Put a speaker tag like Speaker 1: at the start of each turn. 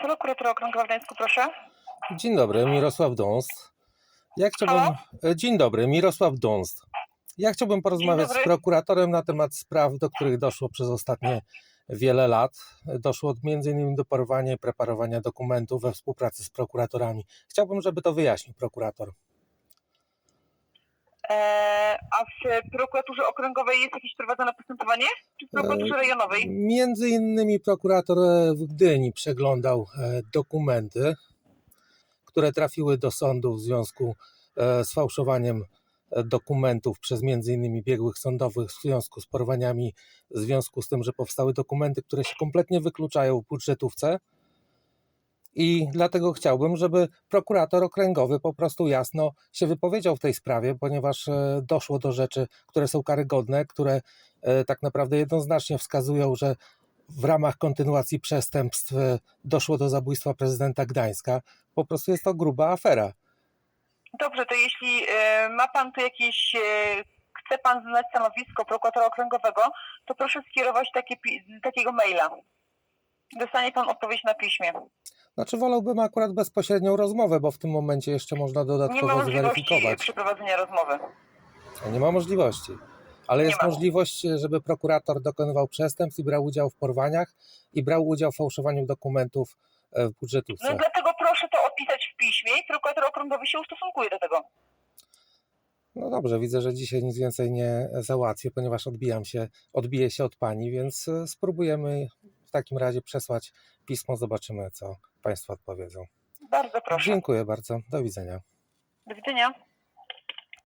Speaker 1: Prokuratura Okręgowa w Gdańsku, proszę.
Speaker 2: Dzień dobry, Mirosław Dąst. Ja chciałbym.
Speaker 1: Halo?
Speaker 2: E, Dzień dobry, Mirosław Dąst. Ja chciałbym porozmawiać z prokuratorem na temat spraw, do których doszło przez ostatnie wiele lat. Doszło m.in. do porwania i preparowania dokumentów we współpracy z prokuratorami. Chciałbym, żeby to wyjaśnił prokurator.
Speaker 1: Eee, a w prokuraturze okręgowej jest jakieś prowadzone postępowanie? Czy w prokuraturze
Speaker 2: E,
Speaker 1: rejonowej?
Speaker 2: Między innymi prokurator e, w Gdyni przeglądał e, dokumenty, które trafiły do sądu w związku e, z fałszowaniem e, dokumentów przez innymi biegłych sądowych w związku z porwaniami, w związku z tym, że powstały dokumenty, które się kompletnie wykluczają w budżetówce. I dlatego chciałbym, żeby prokurator okręgowy po prostu jasno się wypowiedział w tej sprawie, ponieważ e, doszło do rzeczy, które są karygodne, które e, tak naprawdę jednoznacznie wskazują, że w ramach kontynuacji przestępstw e, doszło do zabójstwa prezydenta Gdańska. Po prostu jest to gruba afera.
Speaker 1: Dobrze, to jeśli e, ma pan tu jakieś, e, chce pan znać stanowisko prokuratora okręgowego, to proszę skierować takie, takiego maila. Dostanie pan odpowiedź na piśmie.
Speaker 2: Znaczy wolałbym akurat bezpośrednią rozmowę, bo w tym momencie jeszcze można
Speaker 1: Nie ma
Speaker 2: dodatkowo
Speaker 1: możliwości
Speaker 2: zweryfikować.
Speaker 1: przeprowadzenia rozmowy.
Speaker 2: Nie ma możliwości. Ale
Speaker 1: Nie
Speaker 2: jest
Speaker 1: ma.
Speaker 2: możliwość, żeby prokurator dokonywał przestępstw i brał udział w porwaniach i brał udział w fałszowaniu dokumentów e, w budżetówce.
Speaker 1: No proszę to opisać w piśmie i prokurator okręgowy się ustosunkuje do tego.
Speaker 2: No dobrze, widzę, że dzisiaj nic więcej nie załatwię, ponieważ odbijam się, odbiję się od pani, więc e, spróbujemy w takim razie przesłać pismo, zobaczymy, co państwo odpowiedzą.
Speaker 1: Bardzo proszę.
Speaker 2: Dziękuję bardzo, do widzenia.
Speaker 1: Do widzenia.